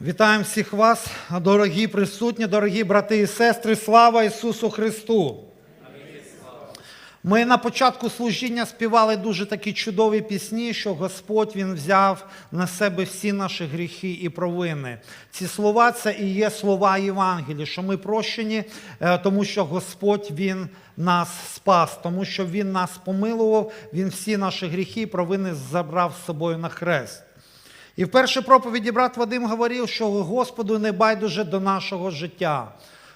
Вітаємо всіх вас, дорогі присутні, дорогі брати і сестри. Слава Ісусу Христу! Ми на початку служіння співали дуже такі чудові пісні, що Господь Він взяв на себе всі наші гріхи і провини. Ці слова це і є слова Євангелії, що ми прощені, е, тому що Господь Він нас спас, тому що Він нас помилував, Він всі наші гріхи і провини забрав з собою на хрест. І в першій проповіді брат Вадим говорив, що Господу не байдуже до нашого життя,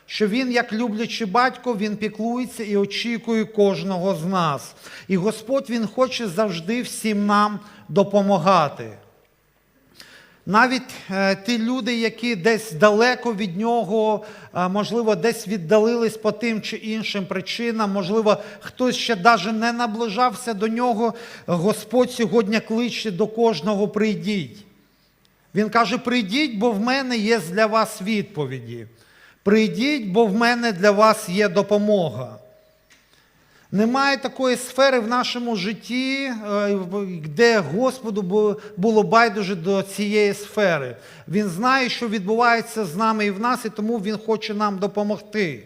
що Він, як люблячий батько, Він піклується і очікує кожного з нас. І Господь Він хоче завжди всім нам допомагати. Навіть е, ті люди, які десь далеко від нього, е, можливо, десь віддалились по тим чи іншим причинам, можливо, хтось ще навіть не наближався до нього, Господь сьогодні кличе до кожного прийдіть. Він каже: прийдіть, бо в мене є для вас відповіді. Прийдіть, бо в мене для вас є допомога. Немає такої сфери в нашому житті, е, де Господу було байдуже до цієї сфери. Він знає, що відбувається з нами і в нас, і тому Він хоче нам допомогти.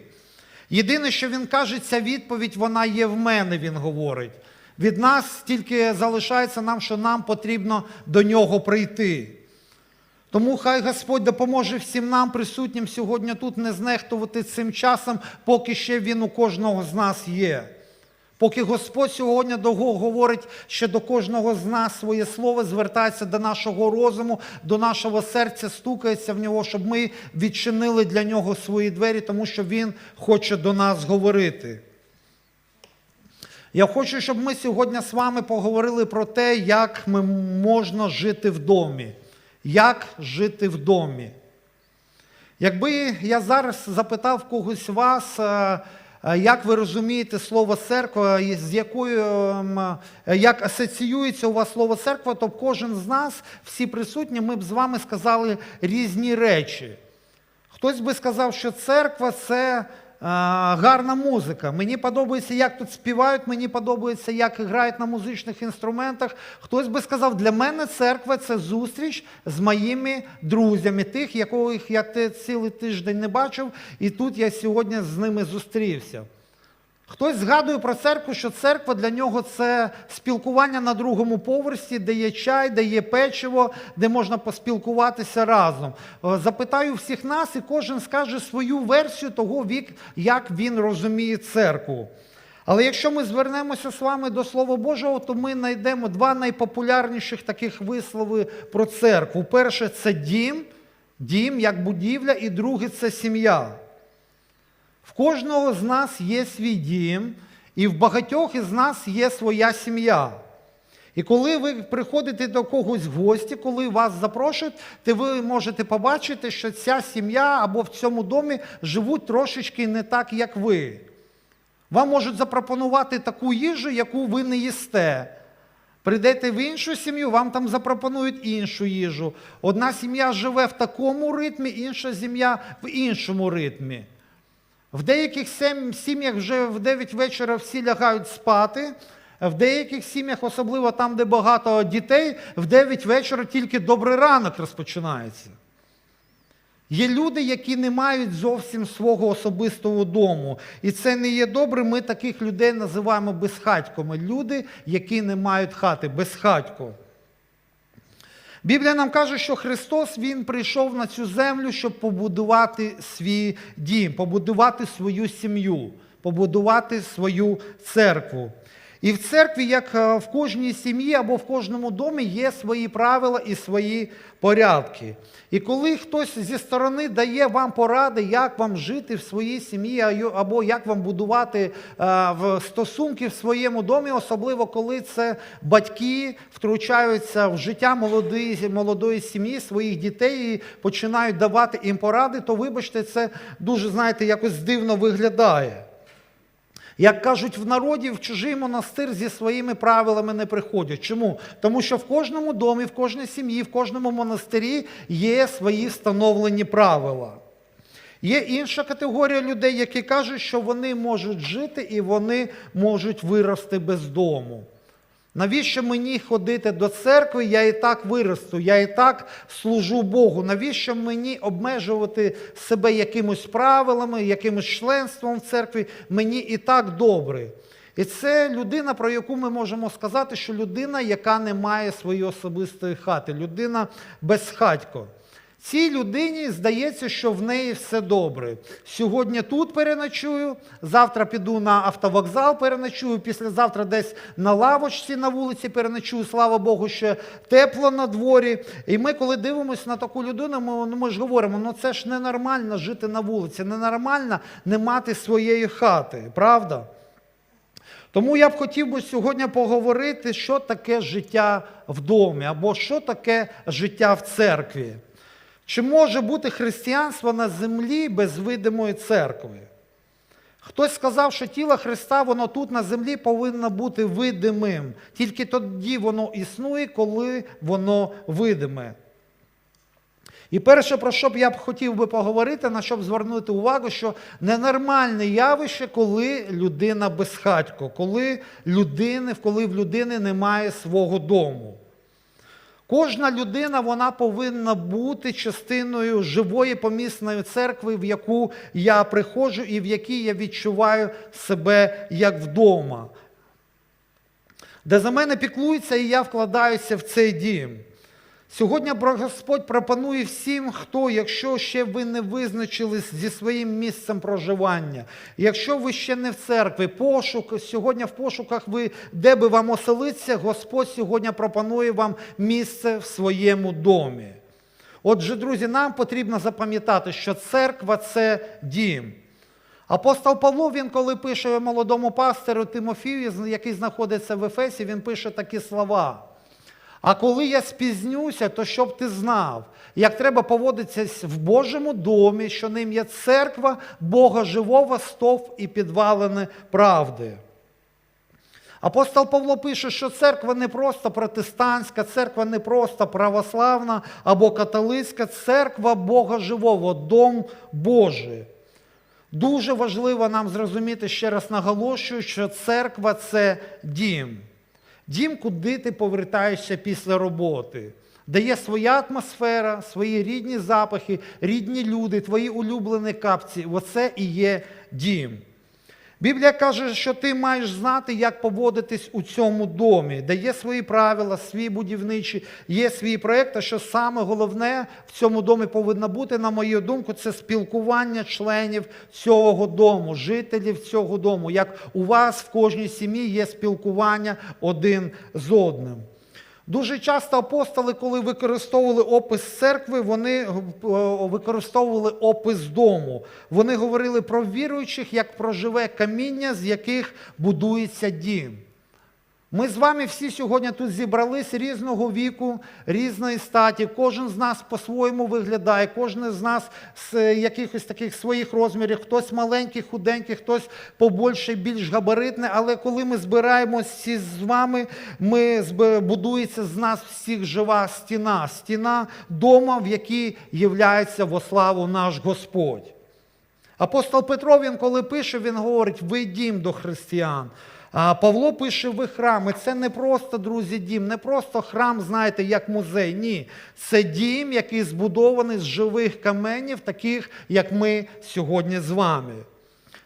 Єдине, що він каже, ця відповідь вона є в мене, він говорить. Від нас тільки залишається нам, що нам потрібно до нього прийти. Тому хай Господь допоможе всім нам, присутнім сьогодні тут, не знехтувати цим часом, поки ще він у кожного з нас є. Поки Господь сьогодні говорить ще до кожного з нас своє слово, звертається до нашого розуму, до нашого серця, стукається в нього, щоб ми відчинили для нього свої двері, тому що Він хоче до нас говорити. Я хочу, щоб ми сьогодні з вами поговорили про те, як ми можна жити в домі. Як жити в домі. Якби я зараз запитав когось вас, е, е, як ви розумієте слово церква, з якою ем, е, як асоціюється у вас слово церква, то кожен з нас, всі присутні, ми б з вами сказали різні речі. Хтось би сказав, що церква це гарна музика. Мені подобається, як тут співають, мені подобається, як грають на музичних інструментах. Хтось би сказав, для мене церква це зустріч з моїми друзями, тих, яких я цілий тиждень не бачив, і тут я сьогодні з ними зустрівся. Хтось згадує про церкву, що церква для нього це спілкування на другому поверсі, де є чай, де є печиво, де можна поспілкуватися разом. Е, Запитаю всіх нас, і кожен скаже свою версію того, вік, як він розуміє церкву. Але якщо ми звернемося з вами до Слова Божого, то ми знайдемо два найпопулярніших таких вислови про церкву. Перше це дім, дім як будівля, і друге це сім'я. В кожного з нас є свій дім, і в багатьох із нас є своя сім'я. І коли ви приходите до когось в гості, коли вас запрошують, то ви можете побачити, що ця сім'я або в цьому домі живуть трошечки не так, як ви. Вам можуть запропонувати таку їжу, яку ви не їсте. Прийдете в іншу сім'ю, вам там запропонують іншу їжу. Одна сім'я живе в такому ритмі, інша сім'я в іншому ритмі. В деяких сім'ях вже в 9 вечора всі лягають спати. В деяких сім'ях, особливо там, де багато дітей, в 9 вечора тільки добрий ранок розпочинається. Є люди, які не мають зовсім свого особистого дому. І це не є добре. Ми таких людей називаємо безхатьками. Люди, які не мають хати, безхатько. Біблія нам каже, що Христос Він прийшов на цю землю, щоб побудувати свій дім, побудувати свою сім'ю, побудувати свою церкву. І в церкві, як е, в кожній сім'ї або в кожному домі, є свої правила і свої порядки. І коли хтось зі сторони дає вам поради, як вам жити в своїй сім'ї, або як вам будувати е, стосунки в своєму домі, особливо коли це батьки втручаються в життя молодої, молодої сім'ї, своїх дітей і починають давати їм поради, то вибачте, це дуже, знаєте, якось дивно виглядає. Як кажуть в народі, в чужий монастир зі своїми правилами не приходять. Чому? Тому що в кожному домі, в кожній сім'ї, в кожному монастирі є свої встановлені правила. Є інша категорія людей, які кажуть, що вони можуть жити і вони можуть вирости без дому. Навіщо мені ходити до церкви? Я і так виросту, я і так служу Богу. Навіщо мені обмежувати себе якимось правилами, якимось членством в церкві? Мені і так добре. І це людина, про яку ми можемо сказати, що людина, яка не має своєї особистої хати, людина безхатько. Цій людині здається, що в неї все добре. Сьогодні тут переночую, завтра піду на автовокзал, переночую, післязавтра десь на лавочці на вулиці переночую. Слава Богу, ще тепло на дворі. І ми, коли дивимося на таку людину, ми, ну, ми ж говоримо, ну це ж ненормально жити на вулиці, ненормально не мати своєї хати, правда? Тому я б хотів би сьогодні поговорити, що таке життя в домі, або що таке життя в церкві. Чи може бути християнство на землі без видимої церкви? Хтось сказав, що тіло Христа, воно тут на землі повинно бути видимим. Тільки тоді воно існує, коли воно видиме. І перше, про що б я б хотів би поговорити, на що б звернути увагу, що ненормальне явище, коли людина безхатько, коли, людини, коли в людини немає свого дому. Кожна людина вона повинна бути частиною живої помісної церкви, в яку я приходжу і в якій я відчуваю себе як вдома. Де за мене піклуються, і я вкладаюся в цей дім. Сьогодні Господь пропонує всім, хто, якщо ще ви не визначились зі своїм місцем проживання, якщо ви ще не в церкві, пошук, сьогодні в пошуках ви, де би вам оселитися, Господь сьогодні пропонує вам місце в своєму домі. Отже, друзі, нам потрібно запам'ятати, що церква це дім. Апостол Павло, він коли пише молодому пастору Тимофію, який знаходиться в Ефесі, він пише такі слова. А коли я спізнюся, то щоб ти знав, як треба поводитися в Божому домі, що ним є церква Бога живого, стов і підвалини правди. Апостол Павло пише, що церква не просто протестантська, церква не просто православна або католицька, церква Бога живого, дом Божий. Дуже важливо нам зрозуміти, ще раз наголошую, що церква це дім. Дім, куди ти повертаєшся після роботи, де є своя атмосфера, свої рідні запахи, рідні люди, твої улюблені капці. Оце і є дім. Біблія каже, що ти маєш знати, як поводитись у цьому домі, де є свої правила, свій будівничі, є свій проєкт, а що саме головне в цьому домі повинно бути, на мою думку, це спілкування членів цього дому, жителів цього дому. Як у вас в кожній сім'ї є спілкування один з одним. Дуже часто апостоли, коли використовували опис церкви, вони е, використовували опис дому. Вони говорили про віруючих, як про живе каміння, з яких будується дім. Ми з вами всі сьогодні тут зібрались різного віку, різної статі. Кожен з нас по-своєму виглядає, кожен з нас з якихось таких своїх розмірів, хтось маленький, худенький, хтось побольше, більш габаритний. Але коли ми збираємося з вами, ми будується з нас всіх жива стіна, стіна дома, в якій являється во славу наш Господь. Апостол Петро, він коли пише, він говорить: ви дім до християн. Павло пише ви храм. І це не просто, друзі, дім, не просто храм, знаєте, як музей. Ні. Це дім, який збудований з живих каменів, таких, як ми сьогодні з вами.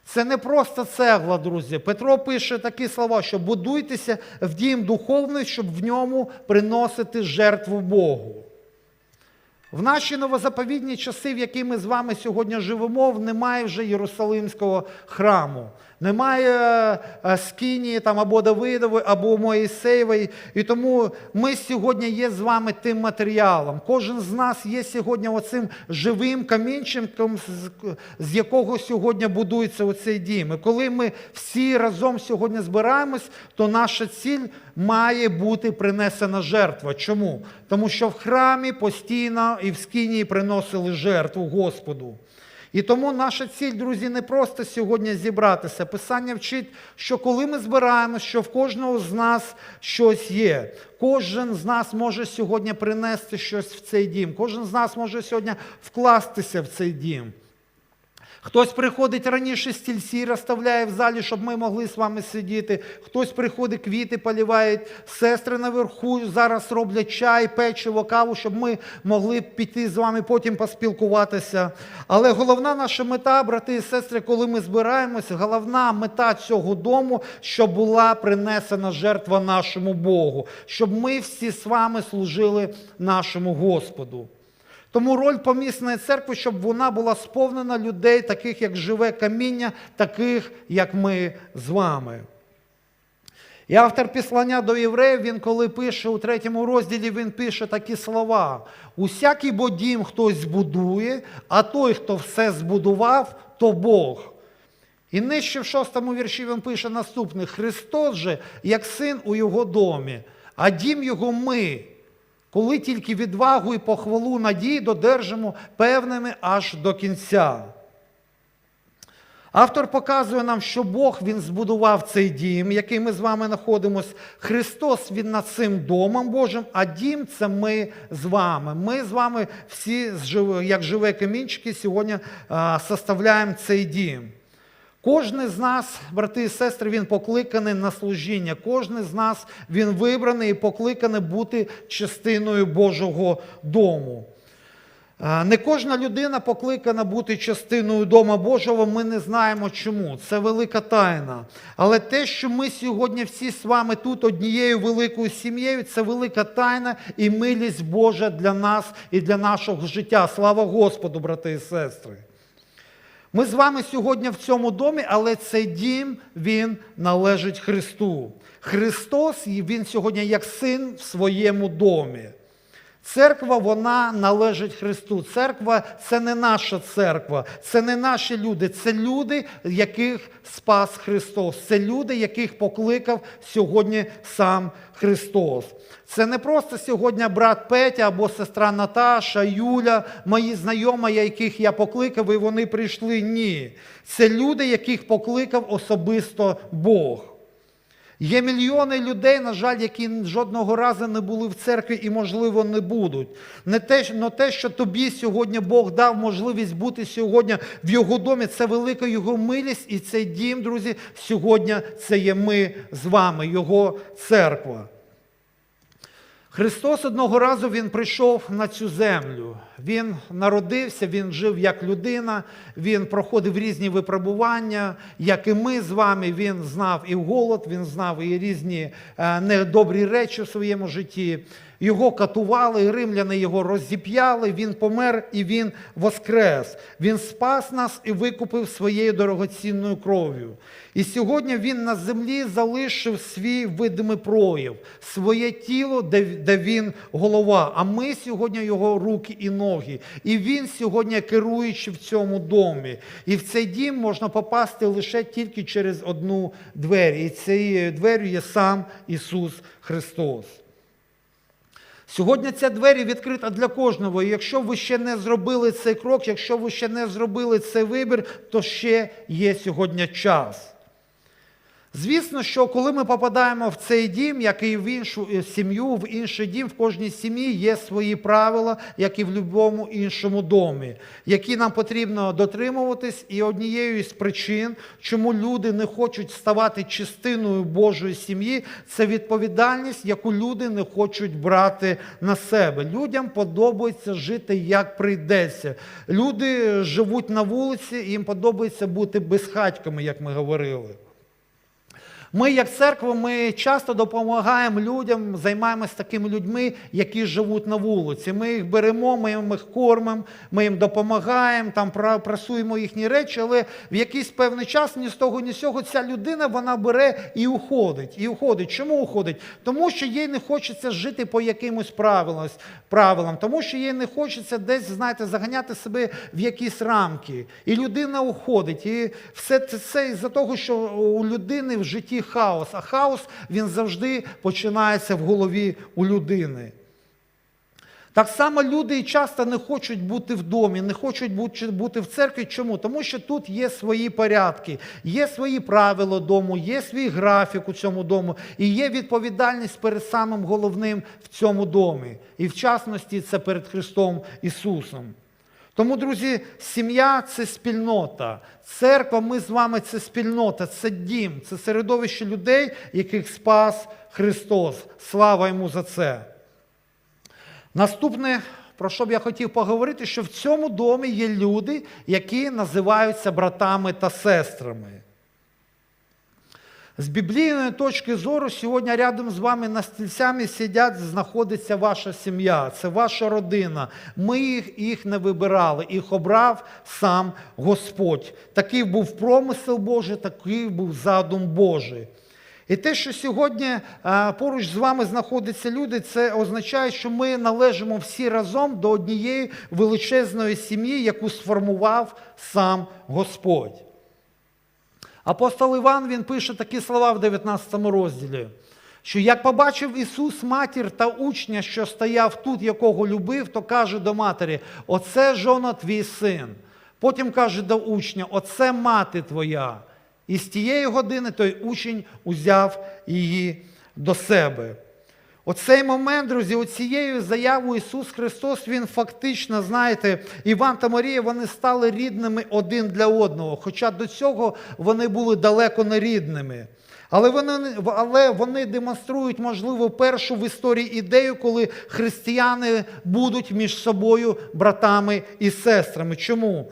Це не просто цегла, друзі. Петро пише такі слова, що будуйтеся в дім духовний, щоб в ньому приносити жертву Богу. В наші новозаповідні часи, в які ми з вами сьогодні живемо, немає вже Єрусалимського храму, немає е, Скинії там, або Давидової, або Моїсеєвої. І тому ми сьогодні є з вами тим матеріалом. Кожен з нас є сьогодні оцим живим камінчиком, з якого сьогодні будується оцей дім. І коли ми всі разом сьогодні збираємось, то наша ціль має бути принесена жертва. Чому? Тому що в храмі постійно і в скинії приносили жертву Господу. І тому наша ціль, друзі, не просто сьогодні зібратися. Писання вчить, що коли ми збираємося, що в кожного з нас щось є. Кожен з нас може сьогодні принести щось в цей дім. Кожен з нас може сьогодні вкластися в цей дім. Хтось приходить раніше стільці розставляє в залі, щоб ми могли з вами сидіти. Хтось приходить, квіти поліває, сестри наверху зараз роблять чай, печиво, каву, щоб ми могли піти з вами потім поспілкуватися. Але головна наша мета, брати і сестри, коли ми збираємося, головна мета цього дому, щоб була принесена жертва нашому Богу, щоб ми всі з вами служили нашому Господу. Тому роль помісної церкви, щоб вона була сповнена людей, таких як живе каміння, таких як ми з вами. І автор післання до євреїв, він коли пише у третьому розділі, він пише такі слова: усякий бо дім хтось збудує, а той, хто все збудував, то Бог. І нижче в шостому вірші він пише наступне: Христос же, як син у його домі, а дім його ми, коли тільки відвагу і похвалу надії додержимо певними аж до кінця. Автор показує нам, що Бог Він збудував цей дім, який ми з вами знаходимося. Христос Він над цим домом Божим, а дім це ми з вами. Ми з вами всі, як живе камінчики, сьогодні составляємо цей дім. Кожен з нас, брати і сестри, він покликаний на служіння. Кожен з нас він вибраний і покликаний бути частиною Божого дому. Не кожна людина покликана бути частиною Дома Божого, ми не знаємо чому. Це велика тайна. Але те, що ми сьогодні всі з вами тут однією великою сім'єю, це велика тайна і милість Божа для нас і для нашого життя. Слава Господу, брати і сестри. Ми з вами сьогодні в цьому домі, але цей дім він належить Христу. Христос, Він сьогодні як син в своєму домі. Церква вона належить Христу. Церква це не наша церква, це не наші люди, це люди, яких спас Христос. Це люди, яких покликав сьогодні сам Христос. Це не просто сьогодні брат Петя або сестра Наташа, Юля, мої знайомі, яких я покликав, і вони прийшли. Ні. Це люди, яких покликав особисто Бог. Є мільйони людей, на жаль, які жодного разу не були в церкві і, можливо, не будуть. Не те, но те, що тобі сьогодні Бог дав можливість бути сьогодні в його домі, це велика його милість, і цей дім, друзі, сьогодні це є ми з вами, Його церква. Христос одного разу Він прийшов на цю землю. Він народився, Він жив як людина, Він проходив різні випробування, як і ми з вами. Він знав і голод, він знав і різні е, недобрі речі в своєму житті. Його катували, римляни його розіп'яли, він помер і він воскрес. Він спас нас і викупив своєю дорогоцінною кров'ю. І сьогодні він на землі залишив свій видимий прояв, своє тіло, де, де він голова. А ми сьогодні його руки і ноги. І він сьогодні керуючи в цьому домі. І в цей дім можна попасти лише тільки через одну двері. І цією дверю є сам Ісус Христос. Сьогодні ця двері відкрита для кожного. І якщо ви ще не зробили цей крок, якщо ви ще не зробили цей вибір, то ще є сьогодні час. Звісно, що коли ми попадаємо в цей дім, як і в іншу е, сім'ю, в інший дім, в кожній сім'ї є свої правила, як і в будь-якому іншому домі, які нам потрібно дотримуватись. І однією з причин, чому люди не хочуть ставати частиною Божої сім'ї, це відповідальність, яку люди не хочуть брати на себе. Людям подобається жити як прийдеться. Люди живуть на вулиці, і їм подобається бути безхатьками, як ми говорили. Ми, як церква, ми часто допомагаємо людям, займаємося такими людьми, які живуть на вулиці. Ми їх беремо, ми їх кормимо, ми їм допомагаємо, там прасуємо їхні речі, але в якийсь певний час ні з того, ні з цього ця людина вона бере і уходить. І уходить. Чому уходить? Тому що їй не хочеться жити по якимось правилам, тому що їй не хочеться десь, знаєте, заганяти себе в якісь рамки. І людина уходить. І все це із-за того, що у людини в житті хаос, а хаос він завжди починається в голові у людини. Так само люди і часто не хочуть бути в домі, не хочуть бути в церкві. Чому? Тому що тут є свої порядки, є свої правила дому, є свій графік у цьому дому, і є відповідальність перед самим головним в цьому домі. І в частності це перед Христом Ісусом. Тому, друзі, сім'я це спільнота. Церква, ми з вами це спільнота, це дім, це середовище людей, яких спас Христос. Слава йому за це. Наступне, про що б я хотів поговорити, що в цьому домі є люди, які називаються братами та сестрами. З біблійної точки зору, сьогодні рядом з вами на стільцями сидять, знаходиться ваша сім'я, це ваша родина. Ми їх, їх не вибирали, їх обрав сам Господь. Такий був промисел Божий, такий був задум Божий. І те, що сьогодні поруч з вами знаходяться люди, це означає, що ми належимо всі разом до однієї величезної сім'ї, яку сформував сам Господь. Апостол Іван він пише такі слова в 19 розділі, що як побачив Ісус матір та учня, що стояв тут, якого любив, то каже до матері: Оце жона твій син. Потім каже до учня: Оце мати твоя. І з тієї години той учень узяв її до себе. Оцей момент, друзі, оцією заявою Ісус Христос, Він фактично, знаєте, Іван та Марія, вони стали рідними один для одного. Хоча до цього вони були далеко не рідними. Але вони, але вони демонструють, можливо, першу в історії ідею, коли християни будуть між собою братами і сестрами. Чому?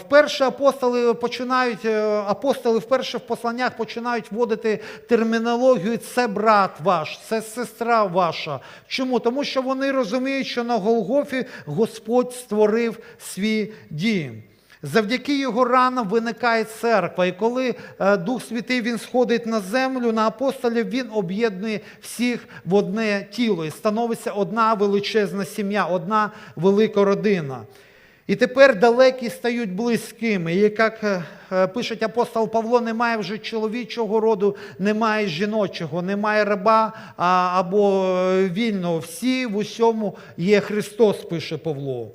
Вперше апостоли починають, е, апостоли вперше в посланнях починають вводити термінологію це брат ваш, це сестра ваша. Чому? Тому що вони розуміють, що на Голгофі Господь створив свій дім. Завдяки його ранам виникає церква. І коли е, Дух Святий він сходить на землю, на апостолів, він об'єднує всіх в одне тіло. І становиться одна величезна сім'я, одна велика родина. І тепер далекі стають близькими. І як е, пише апостол Павло, немає вже чоловічого роду, немає жіночого, немає раба або е, вільного. Всі в усьому є Христос, пише Павло.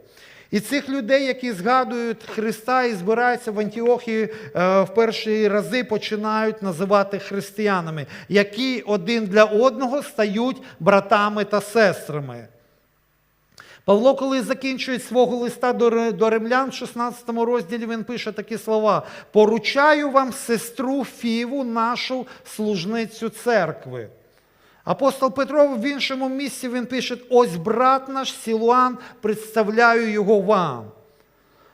І цих людей, які згадують Христа і збираються в Антіохії е, в перші рази починають називати християнами, які один для одного стають братами та сестрами. Павло, коли закінчує свого листа до римлян, в 16 розділі він пише такі слова: поручаю вам сестру Фіву, нашу служницю церкви. Апостол Петро в іншому місці він пише: ось брат наш Сілуан, представляю його вам.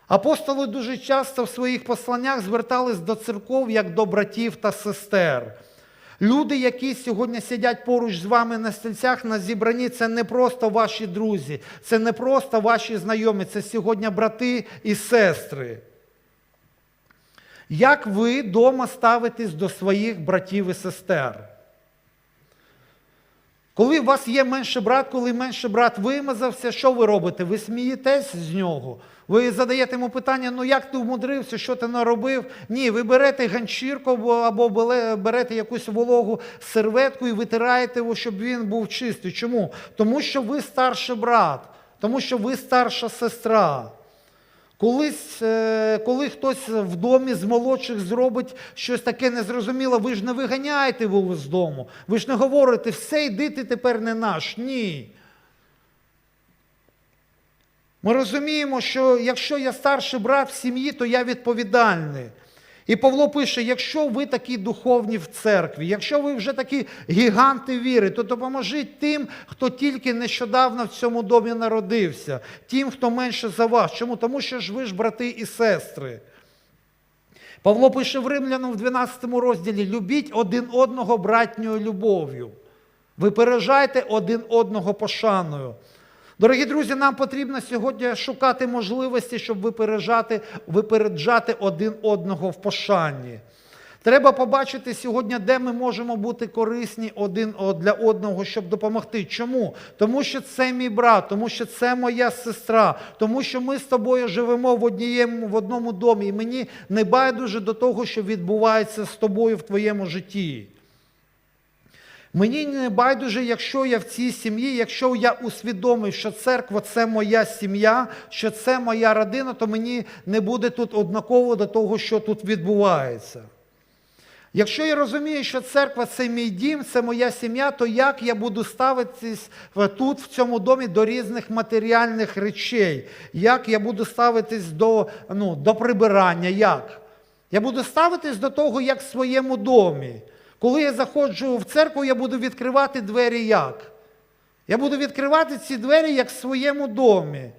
Апостоли дуже часто в своїх посланнях звертались до церков як до братів та сестер. Люди, які сьогодні сидять поруч з вами на стільцях на зібранні, це не просто ваші друзі, це не просто ваші знайомі, це сьогодні брати і сестри. Як ви вдома ставитесь до своїх братів і сестер? Коли у вас є менший брат, коли менший брат вимазався, що ви робите? Ви смієтесь з нього. Ви задаєте йому питання, ну як ти умудрився, що ти наробив? Ні, ви берете ганчірку або берете якусь вологу серветку і витираєте його, щоб він був чистий. Чому? Тому що ви старший брат, тому що ви старша сестра. Колись, е, коли хтось в домі з молодших зробить щось таке незрозуміле, ви ж не виганяєте його з дому. Ви ж не говорите, все, йди ти тепер не наш. Ні. Ми розуміємо, що якщо я старший брат в сім'ї, то я відповідальний. І Павло пише: якщо ви такі духовні в церкві, якщо ви вже такі гіганти віри, то допоможіть тим, хто тільки нещодавно в цьому домі народився, тим, хто менше за вас. Чому? Тому що ж ви ж брати і сестри. Павло пише в Римлянам в 12 розділі: любіть один одного братньою любов'ю. Ви пережайте один одного пошаною. Дорогі друзі, нам потрібно сьогодні шукати можливості, щоб випереджати, випереджати один одного в пошанні. Треба побачити сьогодні, де ми можемо бути корисні один для одного, щоб допомогти. Чому? Тому що це мій брат, тому що це моя сестра, тому що ми з тобою живемо в однієму, в одному домі, і мені не байдуже до того, що відбувається з тобою в твоєму житті. Мені не байдуже, якщо я в цій сім'ї, якщо я усвідомив, що церква це моя сім'я, що це моя родина, то мені не буде тут однаково до того, що тут відбувається. Якщо я розумію, що церква це мій дім, це моя сім'я, то як я буду ставитись тут, в цьому домі, до різних матеріальних речей? Як я буду ставитись до, ну, до прибирання? Як? Я буду ставитись до того, як в своєму домі. Коли я заходжу в церкву, я буду відкривати двері як? Я буду відкривати ці двері як в своєму домі.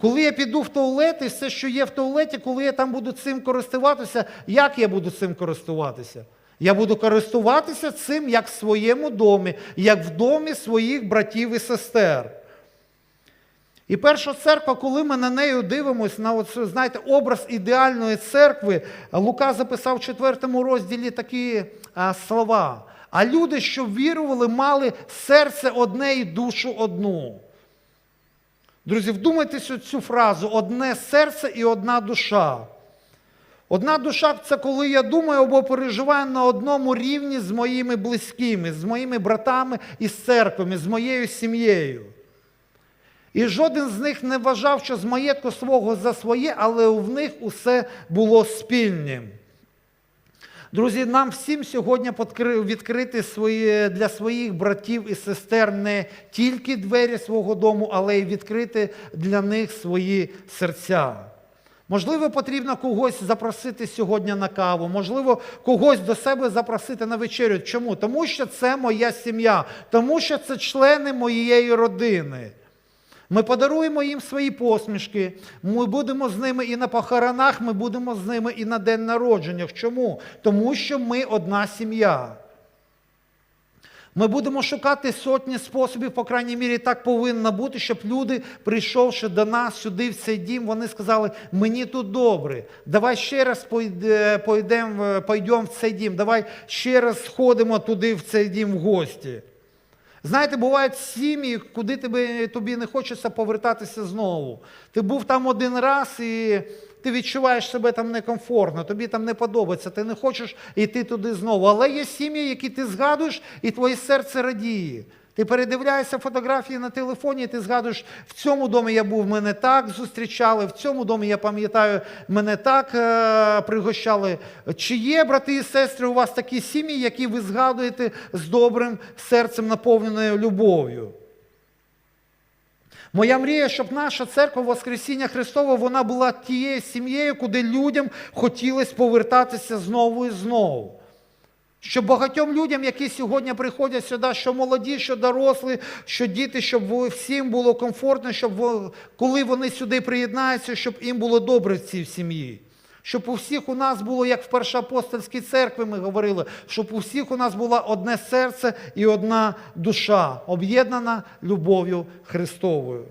Коли я піду в туалет і все, що є в туалеті, коли я там буду цим користуватися, як я буду цим користуватися? Я буду користуватися цим як в своєму домі, як в домі своїх братів і сестер. І перша церква, коли ми на неї дивимося, на оце, знаєте, образ ідеальної церкви, Лука записав в 4 розділі такі а, слова. А люди, що вірували, мали серце одне і душу одну. Друзі, вдумайтеся цю фразу: одне серце і одна душа. Одна душа це коли я думаю або переживаю на одному рівні з моїми близькими, з моїми братами і з церквами, з моєю сім'єю. І жоден з них не вважав, що з маєтку свого за своє, але в них усе було спільним. Друзі, нам всім сьогодні відкрити свої, для своїх братів і сестер не тільки двері свого дому, але й відкрити для них свої серця. Можливо, потрібно когось запросити сьогодні на каву, можливо, когось до себе запросити на вечерю. Чому? Тому що це моя сім'я, тому що це члени моєї родини. Ми подаруємо їм свої посмішки, ми будемо з ними і на похоронах, ми будемо з ними і на день народження. Чому? Тому що ми одна сім'я. Ми будемо шукати сотні способів, по крайній мірі, так повинно бути, щоб люди, прийшовши до нас сюди, в цей дім, вони сказали, мені тут добре, давай ще раз пойде- пойдемо в цей дім, давай ще раз сходимо туди, в цей дім в гості. Знаєте, бувають сім'ї, куди тобі, тобі не хочеться повертатися знову. Ти був там один раз і ти відчуваєш себе там некомфортно, тобі там не подобається, ти не хочеш йти туди знову. Але є сім'ї, які ти згадуєш, і твоє серце радіє. Ти передивляєшся фотографії на телефоні, і ти згадуєш, в цьому домі я був, мене так зустрічали, в цьому домі, я пам'ятаю, мене так е, пригощали. Чи є, брати і сестри, у вас такі сім'ї, які ви згадуєте з добрим серцем, наповненою любов'ю? Моя мрія, щоб наша церква Воскресіння Христова вона була тією сім'єю, куди людям хотілося повертатися знову і знову. Щоб багатьом людям, які сьогодні приходять сюди, що молоді, що дорослі, що діти, щоб всім було комфортно, щоб коли вони сюди приєднаються, щоб їм було добре в цій сім'ї. Щоб у всіх у нас було, як в першоапостольській церкві ми говорили, щоб у всіх у нас було одне серце і одна душа, об'єднана любов'ю Христовою.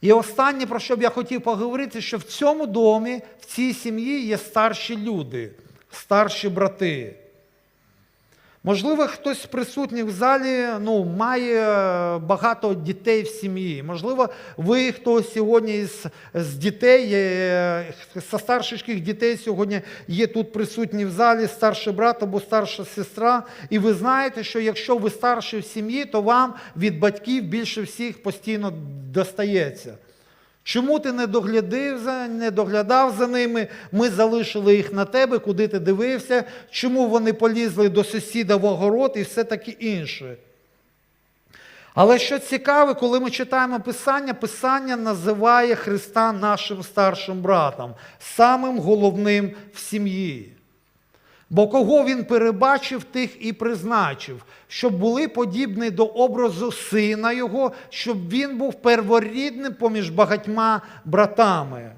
І останнє, про що б я хотів поговорити, що в цьому домі, в цій сім'ї є старші люди, старші брати. Можливо, хтось з присутніх в залі ну, має е, багато дітей в сім'ї. Можливо, ви, хто сьогодні з, з дітей, е, з старших дітей сьогодні є тут присутні в залі, старший брат або старша сестра, і ви знаєте, що якщо ви старший в сім'ї, то вам від батьків більше всіх постійно достається. Чому ти не доглядив за, не доглядав за ними? Ми залишили їх на тебе, куди ти дивився, чому вони полізли до сусіда в огород і все таке інше. Але що цікаве, коли ми читаємо Писання, Писання називає Христа нашим старшим братом, самим головним в сім'ї. Бо кого він перебачив, тих і призначив, щоб були подібні до образу сина його, щоб він був перворідним поміж багатьма братами.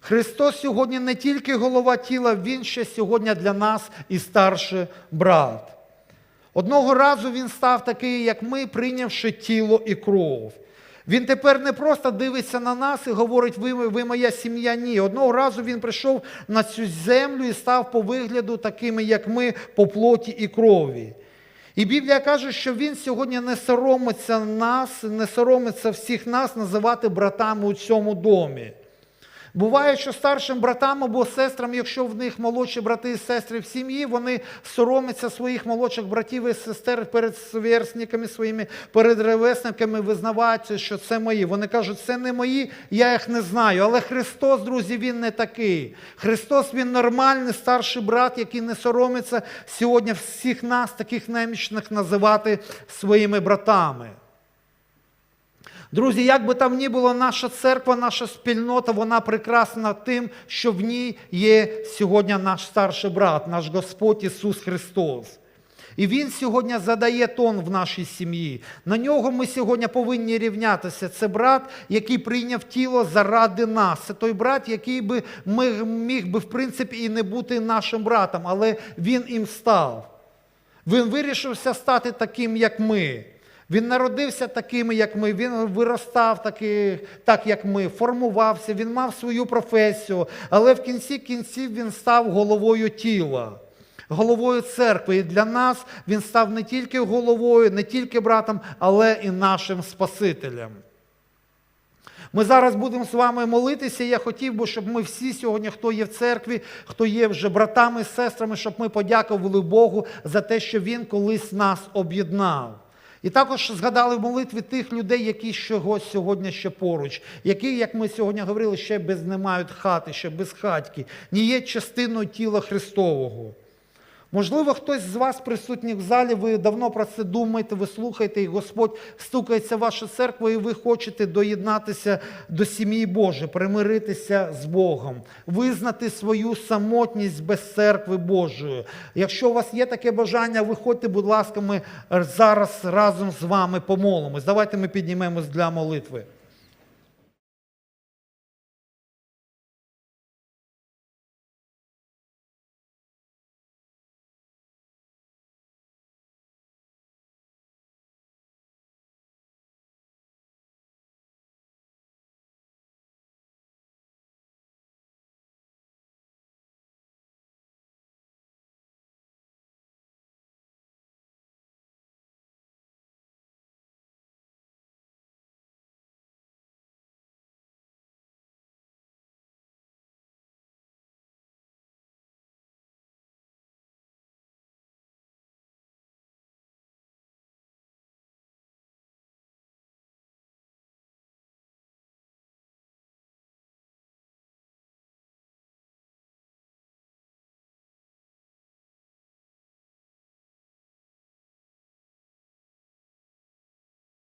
Христос сьогодні не тільки голова тіла, Він ще сьогодні для нас і старший брат. Одного разу він став такий, як ми, прийнявши тіло і кров. Він тепер не просто дивиться на нас і говорить, ви, ви моя сім'я. Ні. Одного разу він прийшов на цю землю і став по вигляду такими, як ми, по плоті і крові. І Біблія каже, що він сьогодні не соромиться нас, не соромиться всіх нас називати братами у цьому домі. Буває, що старшим братам або сестрам, якщо в них молодші брати і сестри в сім'ї, вони соромляться своїх молодших братів і сестер перед сверстниками своїми, перед ревесниками, визнавати, що це мої. Вони кажуть, це не мої, я їх не знаю. Але Христос, друзі, Він не такий. Христос Він нормальний старший брат, який не соромиться сьогодні всіх нас, таких немічних, називати своїми братами. Друзі, як би там ні було, наша церква, наша спільнота, вона прекрасна тим, що в ній є сьогодні наш старший брат, наш Господь Ісус Христос. І Він сьогодні задає тон в нашій сім'ї. На нього ми сьогодні повинні рівнятися. Це брат, який прийняв тіло заради нас. Це той брат, який би ми, міг би, в принципі, і не бути нашим братом, але він їм став. Він вирішився стати таким, як ми. Він народився таким, як ми, він виростав таки, так, як ми, формувався, він мав свою професію, але в кінці кінців він став головою тіла, головою церкви. І для нас він став не тільки головою, не тільки братом, але і нашим Спасителем. Ми зараз будемо з вами молитися. і Я хотів би, щоб ми всі сьогодні, хто є в церкві, хто є вже братами, сестрами, щоб ми подякували Богу за те, що Він колись нас об'єднав. І також згадали в молитві тих людей, які чогось сьогодні ще поруч, які, як ми сьогодні говорили, ще без не мають хати, ще без хатьки, не є частиною тіла Христового. Можливо, хтось з вас присутніх в залі, ви давно про це думаєте, ви слухаєте, і Господь стукається в вашу церкву, і ви хочете доєднатися до сім'ї Божої, примиритися з Богом, визнати свою самотність без церкви Божої. Якщо у вас є таке бажання, виходьте, будь ласка, ми зараз разом з вами помолимось. Давайте ми піднімемось для молитви.